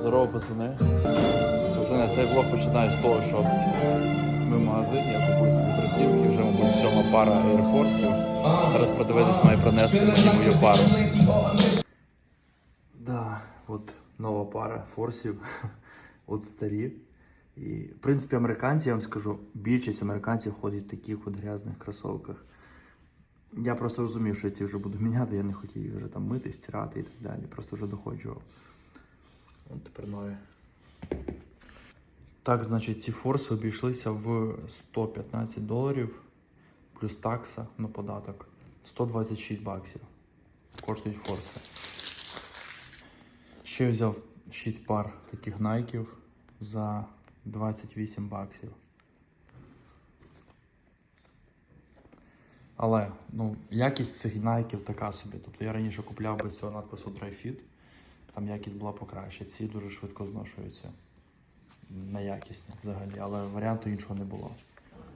Здорово, пацани. Пацани, цей влог починає з того, що ми в магазині, я купив собі кросівки, вже, мабуть, сьома пара Air Force. Зараз продавець має принести мені мою пару. Да, от нова пара форсів, от старі. І, в принципі, американці, я вам скажу, більшість американців ходять в таких от грязних кросовках. Я просто розумів, що я ці вже буду міняти, я не хотів їх вже там мити, стирати і так далі. Просто вже доходжував. От тепер нові. Так, значить, ці форси обійшлися в 115 доларів плюс такса на податок. 126 баксів. Коштують форси. Ще взяв 6 пар таких найків за 28 баксів. Але ну, якість цих найків така собі. Тобто я раніше купляв без цього надпису Dry Fit, там якість була покраще. Ці дуже швидко зношуються. На якісні взагалі, але варіанту іншого не було.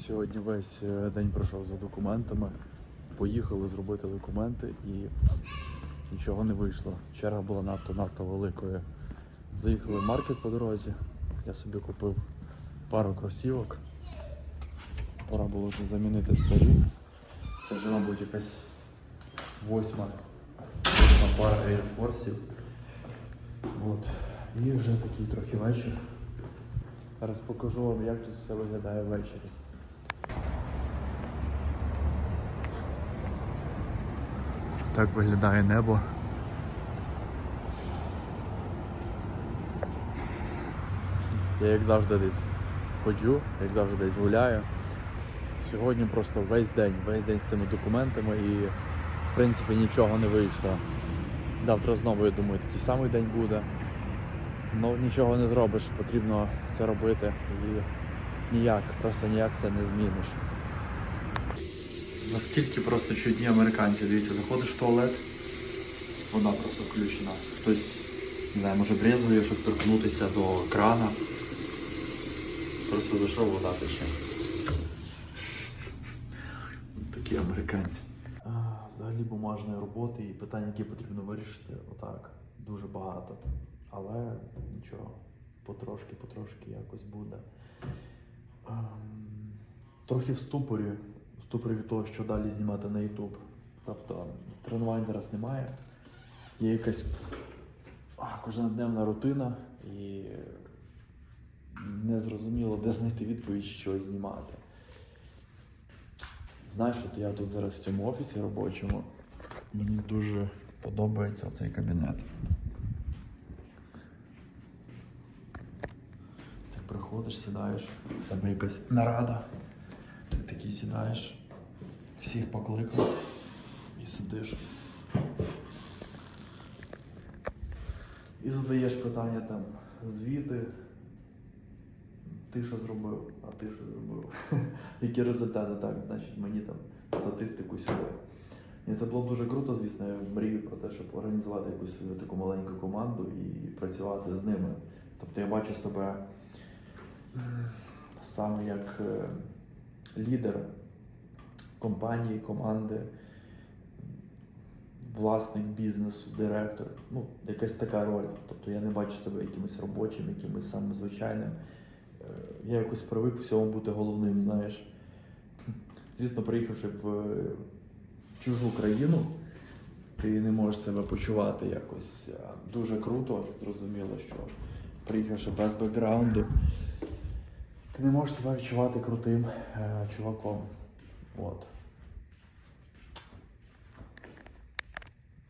Сьогодні весь е, день пройшов за документами. Поїхали зробити документи і нічого не вийшло. Черга була надто надто великою. Заїхали в маркет по дорозі. Я собі купив пару кросівок. Пора було вже замінити старі. Це вже, мабуть, якась восьма, восьма пара Air Force. От. І вже такий трохи вечір. Зараз покажу вам, як тут все виглядає ввечері. Так виглядає небо. Я як завжди десь ходжу, як завжди десь гуляю. Сьогодні просто весь день, весь день з цими документами і в принципі нічого не вийшло. Завтра знову, я думаю, такий самий день буде. Ну нічого не зробиш, потрібно це робити і ніяк, просто ніяк це не зміниш. Наскільки просто чудні американці, дивіться, заходиш в туалет, вода просто включена. Хтось, не знаю, може брезгує, щоб торкнутися до крана. Просто зайшов, вода тече. Такі американці. Взагалі бумажної роботи і питань, які потрібно вирішити, отак, дуже багато. Але нічого, потрошки, потрошки якось буде. Ем, Трохи в ступорі, в ступорі від того, що далі знімати на YouTube. Тобто тренувань зараз немає. Є якась кожноденна рутина і незрозуміло, де знайти відповідь, що знімати. Знаєш, от я тут зараз в цьому офісі робочому. Мені дуже подобається цей кабінет. Ти приходиш, сідаєш, в тебе якась нарада. Ти такий сідаєш, всіх покликав і сидиш. І задаєш питання там, звіти, ти що зробив, а ти що зробив. Які результати, так, значить мені там статистику сюди. І це було б дуже круто, звісно, я мрію про те, щоб організувати якусь свою таку маленьку команду і працювати з ними. Тобто я бачу себе саме як е, лідер компанії, команди, власник бізнесу, директор. Ну, якась така роль. Тобто я не бачу себе якимось робочим, якимось самим звичайним. Е, Я якось привик в цьому бути головним, знаєш. Звісно, приїхавши в чужу країну, ти не можеш себе почувати якось е, дуже круто. Зрозуміло, що приїхавши без бекграунду, ти не можеш себе відчувати крутим е, чуваком. От.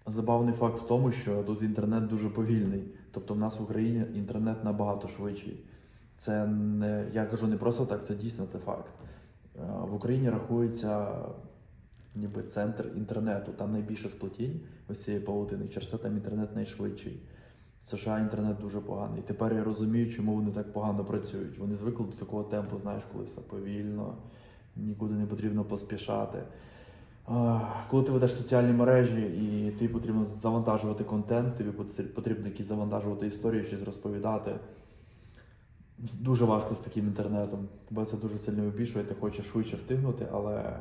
Забавний факт в тому, що тут інтернет дуже повільний. Тобто в нас в Україні інтернет набагато швидший. Це не, я кажу не просто так, це дійсно це факт. Е, В Україні рахується ніби центр інтернету, там найбільше сплетінь ось цієї павутини, через це там інтернет найшвидший. В США інтернет дуже поганий. Тепер я розумію, чому вони так погано працюють. Вони звикли до такого темпу, знаєш, коли все повільно, нікуди не потрібно поспішати. Коли ти ведеш соціальні мережі і тобі потрібно завантажувати контент, тобі потрібно якісь завантажувати історії, щось розповідати. Дуже важко з таким інтернетом. Тебе це дуже сильно вибішує, ти хочеш швидше встигнути, але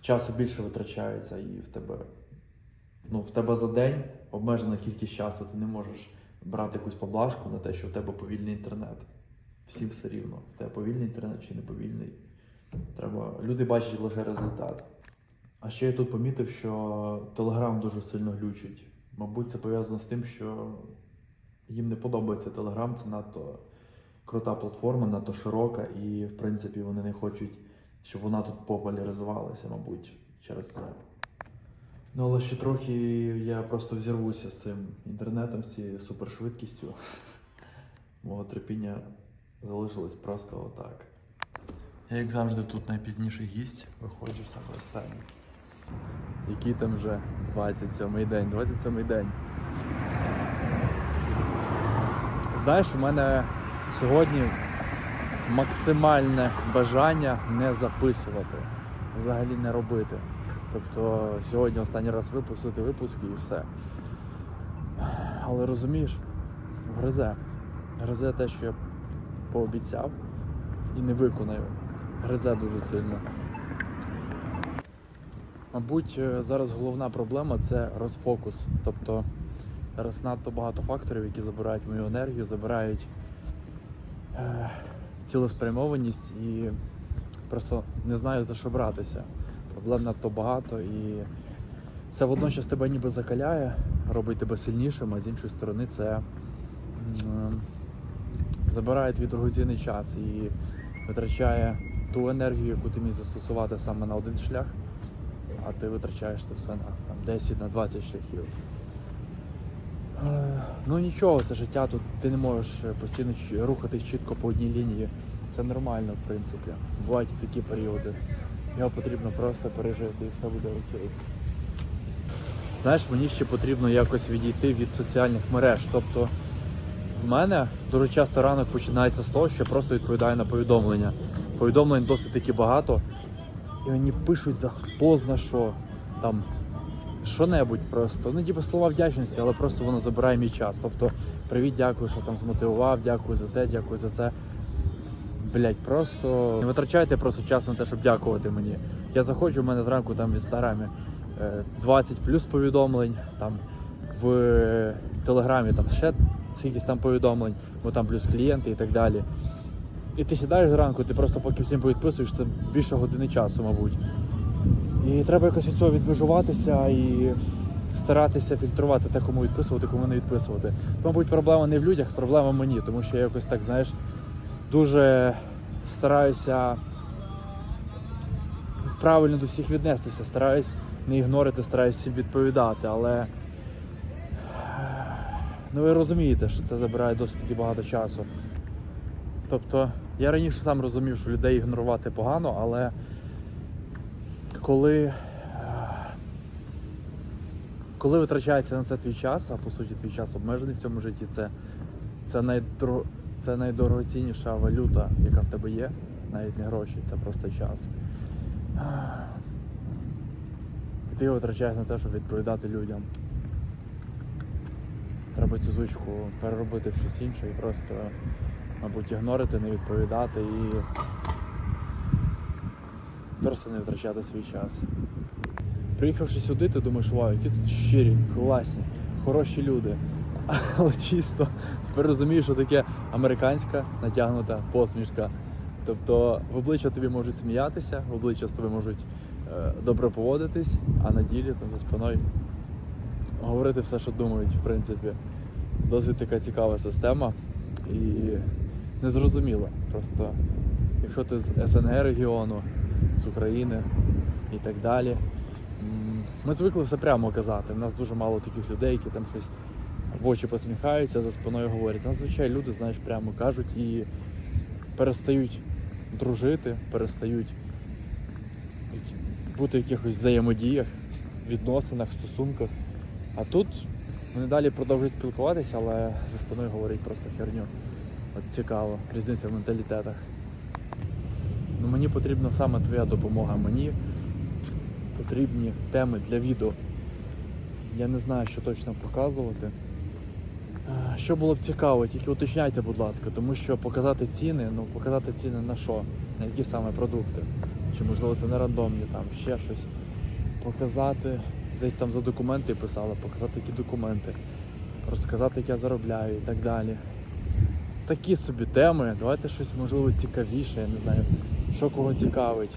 часу більше витрачається і в тебе, ну, в тебе за день обмежена кількість часу, ти не можеш брати якусь поблажку на те, що в тебе повільний інтернет. Всім все рівно. В тебе повільний інтернет чи не повільний. Треба. Люди бачать лише результат. А ще я тут помітив, що Телеграм дуже сильно глючить. Мабуть, це пов'язано з тим, що їм не подобається Телеграм, це надто крута платформа, надто широка, і в принципі вони не хочуть, щоб вона тут популяризувалася, мабуть, через це. Ну, але ще трохи я просто взірвуся з цим інтернетом, з цією супершвидкістю. Мого терпіння залишилось просто отак. Я, як завжди, тут найпізніший гість, виходжу саме останній. Який там вже 27-й день, 27-й день. Знаєш, у мене сьогодні максимальне бажання не записувати, взагалі не робити. Тобто сьогодні останній раз випустити випуски і все. Але розумієш, гризе. Гризе те, що я пообіцяв і не виконаю. Гризе дуже сильно. Мабуть, е, зараз головна проблема це розфокус. Тобто зараз надто багато факторів, які забирають мою енергію, забирають цілеспрямованість і просто не знаю за що братися. Проблем надто багато і це водночас тебе ніби закаляє, робить тебе сильнішим, а з іншої сторони це забирає твій дорогоцінний час і витрачає ту енергію, яку ти міг застосувати саме на один шлях, а ти витрачаєш це все на там, 10 на 20 шляхів. Е, Ну нічого, це життя тут ти не можеш е, постійно рухатись чітко по одній лінії. Це нормально, в принципі. Бувають і такі періоди. Його потрібно просто пережити і все буде окей. Знаєш, мені ще потрібно якось відійти від соціальних мереж. Тобто в мене дуже часто ранок починається з того, що я просто відповідаю на повідомлення. Повідомлень досить таки багато. І мені пишуть за хто зна що. Там що-небудь просто. Ну, ніби слова вдячності, але просто воно забирає мій час. Тобто, привіт, дякую, що там змотивував, дякую за те, дякую за це. Блять, просто не витрачайте просто час на те, щоб дякувати мені. Я заходжу, в мене зранку там в інстаграмі е, 20 плюс повідомлень, там в е, телеграмі там ще скількись там повідомлень, бо там плюс клієнти і так далі. І ти сідаєш зранку, ти просто поки всім повідписуєш, це більше години часу, мабуть. І треба якось від цього відмежуватися і старатися фільтрувати те, кому відписувати, кому не відписувати. Мабуть, проблема не в людях, проблема мені, тому що я якось так, знаєш, дуже стараюся правильно до всіх віднестися, стараюсь не ігнорити, стараюсь всім відповідати, але ну ви розумієте, що це забирає досить багато часу. Тобто, я раніше сам розумів, що людей ігнорувати погано, але коли, е, коли витрачається на це твій час, а по суті твій час обмежений в цьому житті, це, це, найдро, це найдорогоцінніша валюта, яка в тебе є, навіть не гроші, це просто час. І ти витрачаєш на те, щоб відповідати людям. Треба цю звичку переробити в щось інше і просто, мабуть, ігнорити, не відповідати і просто не витрачати свій час. Приїхавши сюди, ти думаєш, вау, які тут щирі, класні, хороші люди. Але чисто тепер розумієш, що таке американська натягнута посмішка. Тобто в обличчя тобі можуть сміятися, в обличчя з тобою можуть е, добре поводитись, а на ділі там за спиною говорити все, що думають, в принципі. Досить така цікава система і незрозуміла. Просто якщо ти з СНГ регіону, з України і так далі. Ми звикли все прямо казати. У нас дуже мало таких людей, які там щось в очі посміхаються, за спиною говорять. Зазвичай люди, знаєш, прямо кажуть і перестають дружити, перестають бути в якихось взаємодіях, відносинах, стосунках. А тут вони далі продовжують спілкуватися, але за спиною говорять просто херню. От цікаво, різниця в менталітетах. Ну, мені потрібна саме твоя допомога. Мені потрібні теми для відео. Я не знаю, що точно показувати. Що було б цікаво, тільки уточняйте, будь ласка, тому що показати ціни, ну показати ціни на що? На які саме продукти? Чи можливо це не рандомні, там ще щось. Показати, десь там за документи писали, показати які документи. розказати, як я заробляю і так далі. Такі собі теми. Давайте щось можливо цікавіше, я не знаю, що кого цікавить.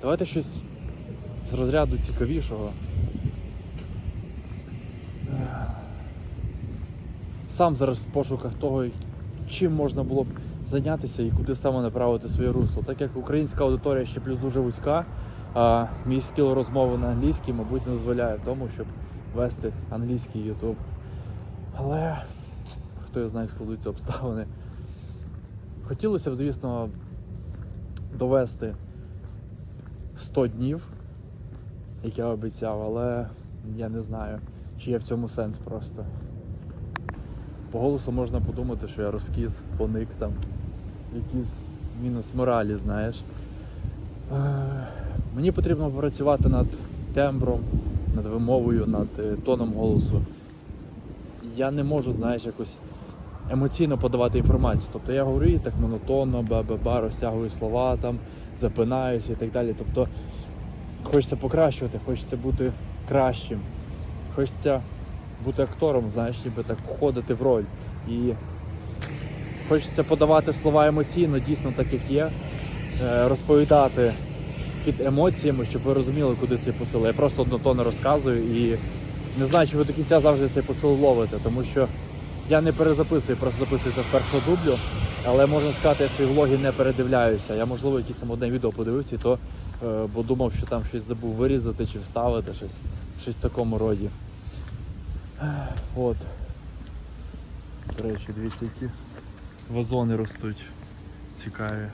Давайте щось з розряду цікавішого. Сам зараз в пошуках того, чим можна було б зайнятися і куди саме направити своє русло. Так як українська аудиторія ще плюс дуже вузька, а мій скіл розмови на англійській, мабуть, не дозволяє тому, щоб вести англійський YouTube. Але хто його знає, як складуться обставини. Хотілося б, звісно, довести 100 днів, як я обіцяв, але я не знаю, чи є в цьому сенс просто. По голосу можна подумати, що я розкіз, поник там, якийсь мінус моралі, знаєш. Е, Мені потрібно попрацювати над тембром, над вимовою, над е, тоном голосу. Я не можу, знаєш, якось емоційно подавати інформацію. Тобто я говорю і так монотонно, ба-ба-ба, розтягую слова, там, запинаюся і так далі. Тобто хочеться покращувати, хочеться бути кращим, хочеться бути актором, знаєш, ніби так входити в роль. І хочеться подавати слова емоційно, дійсно так, як є, е, розповідати під емоціями, щоб ви розуміли, куди цей посил. Я просто однотонно розказую і не знаю, чи ви до кінця завжди цей посил ловите, тому що я не перезаписую, просто записуюся з першого дублю, але можна сказати, я свої влоги не передивляюся. Я, можливо, якесь там одне відео подивився, і то, е, бо думав, що там щось забув вирізати чи вставити, щось, щось в такому роді. От. До речі, дивіться, які вазони ростуть. Цікаві.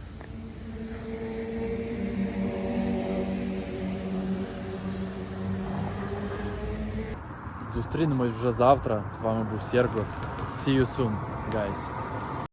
Зустрінемось вже завтра. З вами був Сергос. See you soon, guys.